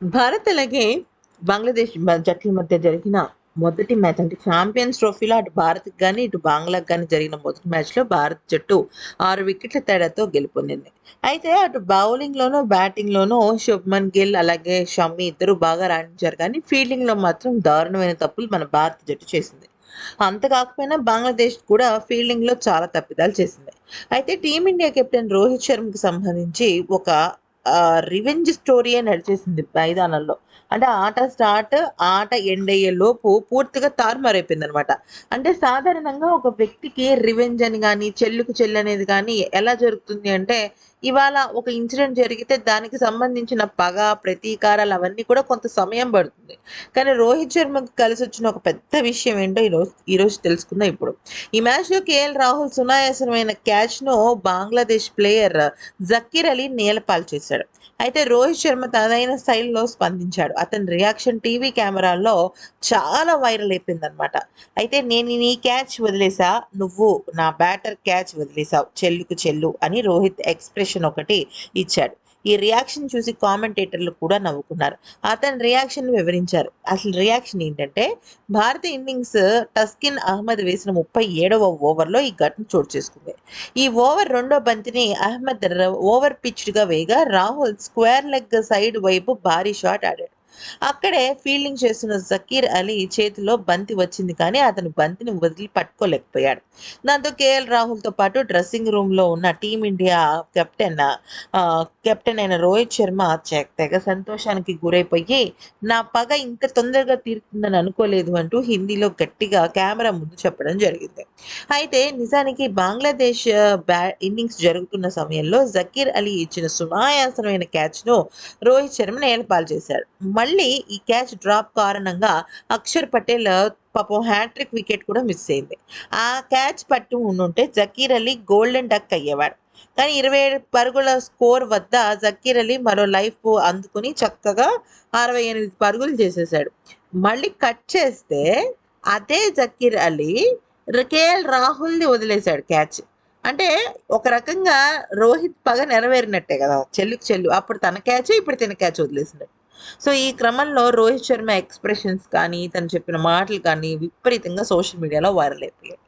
భారత్ అలాగే బంగ్లాదేశ్ జట్ల మధ్య జరిగిన మొదటి మ్యాచ్ అంటే ఛాంపియన్స్ ట్రోఫీలో అటు భారత్కి కానీ ఇటు బంగ్లాకి కానీ జరిగిన మొదటి మ్యాచ్లో భారత్ జట్టు ఆరు వికెట్ల తేడాతో గెలుపొందింది. అయితే అటు బౌలింగ్లోనూ బ్యాటింగ్లోనూ శుభ్మన్ గిల్ అలాగే షమ్మి ఇద్దరు బాగా రాణించారు కానీ ఫీల్డింగ్లో మాత్రం దారుణమైన తప్పులు మన భారత జట్టు చేసింది. అంత కాకపోయినా బంగ్లాదేశ్ కూడా ఫీల్డింగ్లో చాలా తప్పిదాలు చేసింది. అయితే టీమిండియా కెప్టెన్ రోహిత్ శర్మకి సంబంధించి ఒక రివెంజ్ స్టోరీయే నడిచేసింది మైదానంలో. అంటే ఆట స్టార్ట్ ఆట ఎండ్ అయ్యే లోపు పూర్తిగా తారుమారైపోయింది అనమాట అంటే సాధారణంగా ఒక వ్యక్తికి రివెంజ్ అని కానీ చెల్లుకు చెల్లు అనేది కానీ ఎలా జరుగుతుంది అంటే ఇవాళ ఒక ఇన్సిడెంట్ జరిగితే దానికి సంబంధించిన పగ ప్రతీకారాలు అవన్నీ కూడా కొంత సమయం పడుతుంది. కానీ రోహిత్ శర్మకు కలిసి వచ్చిన ఒక పెద్ద విషయం ఏంటో ఈరోజు ఈరోజు తెలుసుకుందాం ఇప్పుడు. ఈ మ్యాచ్లో కేఎల్ రాహుల్ సునాయాసమైన క్యాచ్ను బంగ్లాదేశ్ ప్లేయర్ జకీర్ అలీ నేలపాలు చేశాడు. అయితే రోహిత్ శర్మ తనదైన స్టైల్లో స్పందించాడు. అతని రియాక్షన్ టీవీ కెమెరాల్లో చాలా వైరల్ అయిపోయింది అనమాట అయితే నేను నీ క్యాచ్ వదిలేసా నువ్వు నా బ్యాటర్ క్యాచ్ వదిలేసావు చెల్లుకు చెల్లు అని రోహిత్ ఎక్స్ప్రెషన్ ఒకటి ఇచ్చాడు. ఈ రియాక్షన్ చూసి కామెంటేటర్లు కూడా నవ్వుకున్నారు. అతని రియాక్షన్ వివరించారు. అసలు రియాక్షన్ ఏంటంటే భారత ఇన్నింగ్స్ టస్కిన్ అహ్మద్ వేసిన ముప్పై ఏడవ ఓవర్లో ఈ ఘటన చోటు చేసుకుంది. ఈ ఓవర్ రెండో బంతిని అహ్మద్ ఓవర్ పిచ్డ్గా వేయగా రాహుల్ స్క్వేర్ లెగ్ సైడ్ వైపు భారీ షాట్ ఆడాడు. అక్కడే ఫీల్డింగ్ చేస్తున్న జకీర్ అలీ చేతిలో బంతి వచ్చింది కానీ అతను బంతిని వదిలి పట్టుకోలేకపోయాడు. దాంతో కేఎల్ రాహుల్తో పాటు డ్రెస్సింగ్ రూమ్లో ఉన్న టీమిండియా కెప్టెన్ కెప్టెన్ అయిన రోహిత్ శర్మ తెగ సంతోషానికి గురైపోయి నా పగ ఇంత తొందరగా తీరుతుందని అనుకోలేదు అంటూ హిందీలో గట్టిగా కెమెరా ముందు చెప్పడం జరిగింది. అయితే నిజానికి బంగ్లాదేశ్ బ్యా ఇన్నింగ్స్ జరుగుతున్న సమయంలో జకీర్ అలీ ఇచ్చిన సునాయాసమైన క్యాచ్ను రోహిత్ శర్మ నేలపాలు చేశాడు. మళ్ళీ ఈ క్యాచ్ డ్రాప్ కారణంగా అక్షర్ పటేల్ పాపం హ్యాట్రిక్ వికెట్ కూడా మిస్ అయింది. ఆ క్యాచ్ పట్టు ఉండుంటే జకీర్ అలీ గోల్డెన్ డక్ అయ్యేవాడు. కానీ ఇరవై ఏడు పరుగుల స్కోర్ వద్ద జకీర్ అలీ మరో లైఫ్ అందుకుని చక్కగా అరవై ఎనిమిది పరుగులు చేసేసాడు. మళ్ళీ కట్ చేస్తే అదే జకీర్ అలీ కేఎల్ రాహుల్ని వదిలేశాడు క్యాచ్. అంటే ఒక రకంగా రోహిత్ పగ నెరవేరినట్టే కదా చెల్లుకు చెల్లు. అప్పుడు తన క్యాచ్ ఇప్పుడు తన క్యాచ్ వదిలేసినట్టు సో ఈ క్రమంలో రోహిత్ శర్మ ఎక్స్ప్రెషన్స్ కానీ తను చెప్పిన మాటలు కానీ విపరీతంగా సోషల్ మీడియాలో వైరల్ అయిపోయాయి.